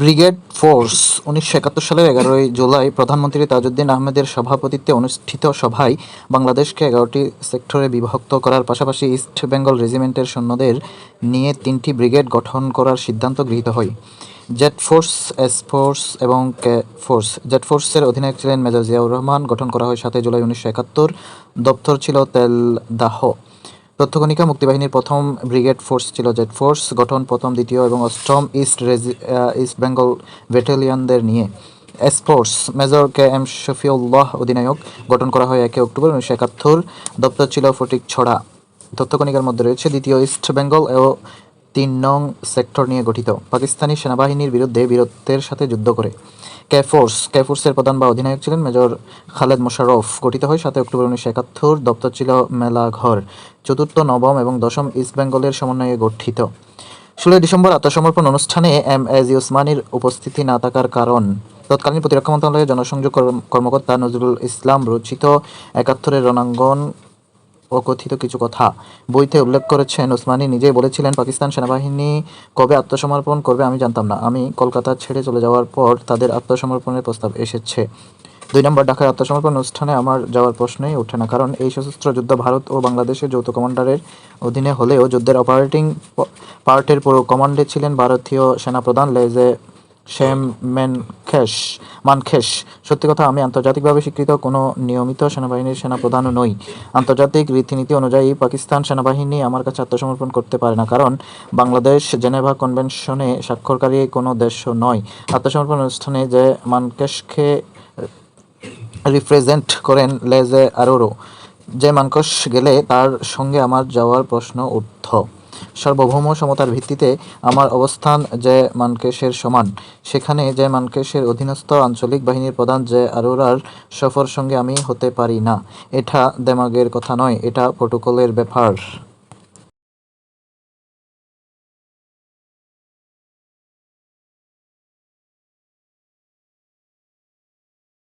Brigade force উনিশশো একাত্তর সালের এগারোই জুলাই প্রধানমন্ত্রী তাজউদ্দিন আহমেদের সভাপতিত্বে অনুষ্ঠিত সভায় বাংলাদেশকে এগারোটি সেক্টরে বিভক্ত করার পাশাপাশি ইস্ট বেঙ্গল রেজিমেন্টের সৈন্যদের নিয়ে তিনটি ব্রিগেড গঠন করার সিদ্ধান্ত গৃহীত হয়। জেট ফোর্স, এস ফোর্স এবং কে ফোর্স। জেট ফোর্সের অধিনায়ক ছিলেন মেজর জিয়াউর রহমান। গঠন করা হয় সাতই জুলাই উনিশশো একাত্তর। দপ্তর ছিল তেলদাহ তথ্যকণিকা মুক্তিবাহিনীর প্রথম ব্রিগেড ফোর্স ছিল জেড ফোর্স, গঠন প্রথম, দ্বিতীয় এবং অষ্টম ইস্ট ইস্ট বেঙ্গল ব্যাটালিয়নদের নিয়ে। Force, major K M Shafiullah অধিনায়ক, গঠন করা হয় একে অক্টোবর উনিশশো একাত্তর। দপ্তর ছিল ফটিক ছড়া তথ্যকণিকার মধ্যে রয়েছে দ্বিতীয় ইস্ট বেঙ্গল ও তিন নং সেক্টর নিয়ে গঠিত। পাকিস্তানি সেনাবাহিনীর বিরুদ্ধে বীরত্বের সাথে যুদ্ধ করে। কে ফোর্স, কে ফোর্সের প্রধান বা অধিনায়ক ছিলেন মেজর খালেদ মোশাররফ। গঠিত হয় সাতই অক্টোবর উনিশশো একাত্তর, দপ্তর ছিল মেলাঘর, চতুর্থ, নবম এবং দশম ইস্ট বেঙ্গলের সমন্বয়ে গঠিত। ষোলোই ডিসেম্বর আত্মসমর্পণ অনুষ্ঠানে এম এজ ইউসমানির উপস্থিতি না থাকার কারণ। তৎকালীন প্রতিরক্ষা মন্ত্রণালয়ের জনসংযোগ কর্ম- কর্মকর্তা নজরুল ইসলাম রচিত একাত্তরের রণাঙ্গন ও কথিত কিছু কথা। বইতে উল্লেখ করেছেন ওসমানী নিজেই বলেছিলেন, পাকিস্তান সেনাবাহিনী কবে আত্মসমর্পণ করবে আমি জানতাম না। আমি কলকাতা ছেড়ে চলে যাওয়ার পর তাদের আত্মসমর্পণের প্রস্তাব এসেছে। দুই নম্বর ঢাকায় আত্মসমর্পণ অনুষ্ঠানে আমার যাওয়ার প্রশ্নই ওঠে না, কারণ এই সশস্ত্র যুদ্ধ ভারত ও বাংলাদেশের যৌথ কমান্ডারের অধীনে হলেও যুদ্ধের অপারেটিং পার্টের পুরো কমান্ডে ছিলেন ভারতীয় সেনাপ্রধান লেজে শেম মেনখেস। মানখেস সত্যি কথা, আমি আন্তর্জাতিকভাবে স্বীকৃত কোনো নিয়মিত সেনাবাহিনীর সেনাপ্রধানও নই। আন্তর্জাতিক রীতিনীতি অনুযায়ী পাকিস্তান সেনাবাহিনী আমার কাছে আত্মসমর্পণ করতে পারে না, কারণ বাংলাদেশ জেনেভা কনভেনশনে স্বাক্ষরকারী কোনো দেশও নয়। আত্মসমর্পণ অনুষ্ঠানে যে মানকেশকে রিপ্রেজেন্ট করেন লেজে আরোরো, যে মানকস গেলে তার সঙ্গে আমার যাওয়ার প্রশ্ন উঠত। সার্বভৌম সমতার ভিত্তিতে আমার অবস্থান যে মানকেশের সমান। সেখানে যে মানকেশের অধীনস্থ আঞ্চলিক বাহিনীর প্রধান যে আরোরার সফর সঙ্গে আমি হতে পারি না। এটা দেমাগের কথা নয়, এটা প্রোটোকলের ব্যাপার।